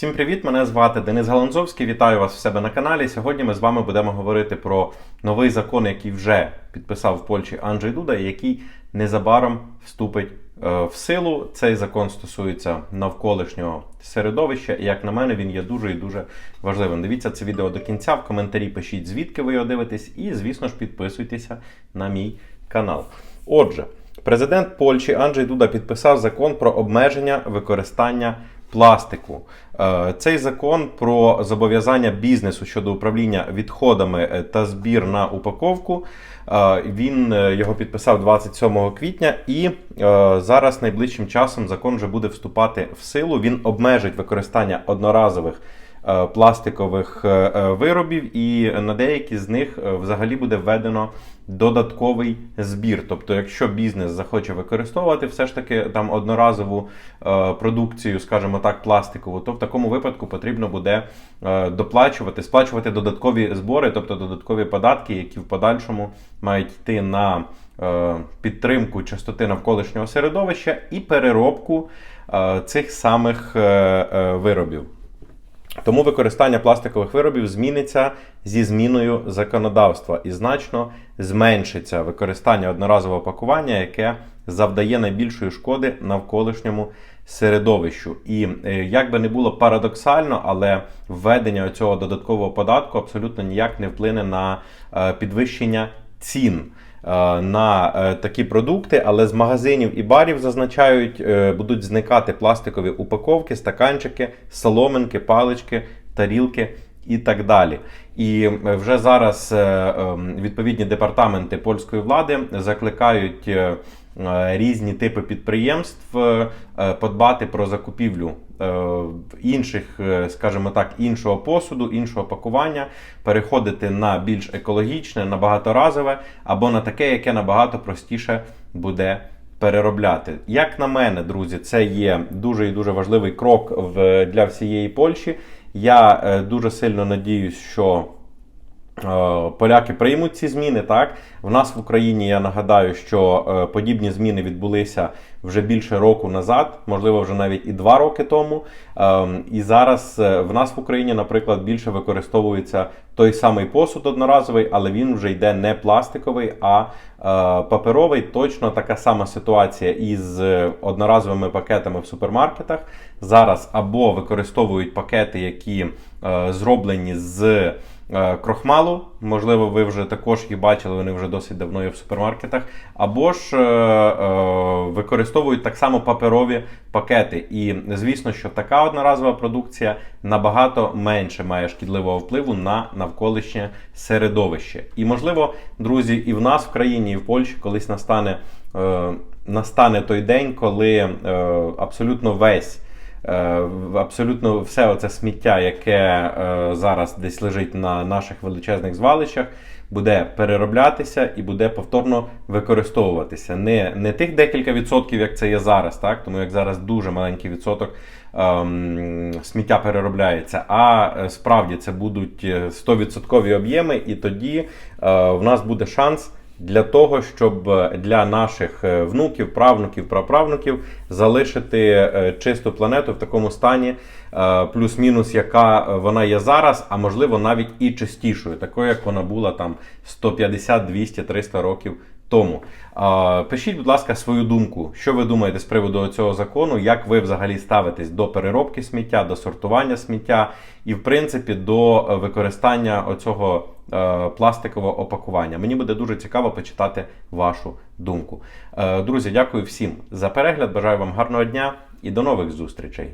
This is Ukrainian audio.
Всім привіт! Мене звати Денис Галанзовський. Вітаю вас в себе на каналі. Сьогодні ми з вами будемо говорити про новий закон, який вже підписав в Польщі Анджей Дуда, і який незабаром вступить е, в силу. Цей закон стосується навколишнього середовища, і як на мене, він є дуже і дуже важливим. Дивіться це відео до кінця. В коментарі пишіть, звідки ви його дивитесь, і, звісно ж, підписуйтеся на мій канал. Отже, президент Польщі Анджей Дуда підписав закон про обмеження використання пластику. Е, Цей закон про зобов'язання бізнесу щодо управління відходами е, та збір на упаковку. е, Він його підписав 27 квітня, і зараз найближчим часом закон вже буде вступати в силу. Він обмежить використання одноразових пластикових е, е, виробів, і на деякі з них е, взагалі буде введено додатковий збір. Тобто, якщо бізнес захоче використовувати все ж таки там одноразову е, продукцію, скажімо так, пластикову, то в такому випадку потрібно буде е, доплачувати, сплачувати додаткові збори, тобто додаткові податки, які в подальшому мають йти на е, підтримку частоти навколишнього середовища і переробку е, цих самих е, е, виробів. Тому використання пластикових виробів зміниться зі зміною законодавства і значно зменшиться використання одноразового пакування, яке завдає найбільшої шкоди навколишньому середовищу. І е, як би не було парадоксально, але введення цього додаткового податку абсолютно ніяк не вплине на е, підвищення цін. Е, На е, такі продукти, але з магазинів і барів зазначають, е, будуть зникати пластикові упаковки, стаканчики, соломинки, палички, тарілки і так далі. І вже зараз е, е, відповідні департаменти польської влади закликають різні типи підприємств е, подбати про закупівлю е, інших, е, скажімо так, іншого посуду, іншого пакування, переходити на більш екологічне, на багаторазове або на таке, яке набагато простіше буде переробляти. Як на мене, друзі, це є дуже і дуже важливий крок в, для всієї Польщі. Я е, дуже сильно надіюсь, що е, поляки приймуть ці зміни. Так, в нас в Україні я нагадаю, що е, подібні зміни відбулися вже більше року назад, можливо, вже навіть і два роки тому. Ем, І зараз е, в нас в Україні, наприклад, більше використовується той самий посуд одноразовий, але він вже йде не пластиковий, а е, паперовий. Точно така сама ситуація із одноразовими пакетами в супермаркетах. Зараз або використовують пакети, які е, зроблені з крохмалу. Можливо, ви вже також їх бачили, вони вже досить давно є в супермаркетах. Або ж е, е, використовують так само паперові пакети. І звісно, що така одноразова продукція набагато менше має шкідливого впливу на навколишнє середовище. І можливо, друзі, і в нас в країні, і в Польщі колись настане, е, настане той день, коли е, абсолютно весь. Е, Абсолютно все оце сміття, яке е, зараз десь лежить на наших величезних звалищах, буде перероблятися і буде повторно використовуватися. Не, не тих декілька відсотків, як це є зараз, так? тому як зараз дуже маленький відсоток ем, сміття переробляється, а е, справді це будуть е, 100% об'єми, і тоді е, в нас буде шанс для того, щоб е, для наших е, внуків, правнуків, праправнуків залишити е, чисту планету в такому стані, плюс-мінус, яка вона є зараз, а можливо навіть і чистішою, такою, як вона була там 150, 200, 300 років тому. Пишіть, будь ласка, свою думку, що ви думаєте з приводу цього закону, як ви взагалі ставитесь до переробки сміття, до сортування сміття? І, в принципі, до використання оцього пластикового опакування. Мені буде дуже цікаво почитати вашу думку. Е, Друзі, дякую всім за перегляд. Бажаю вам гарного дня і до нових зустрічей.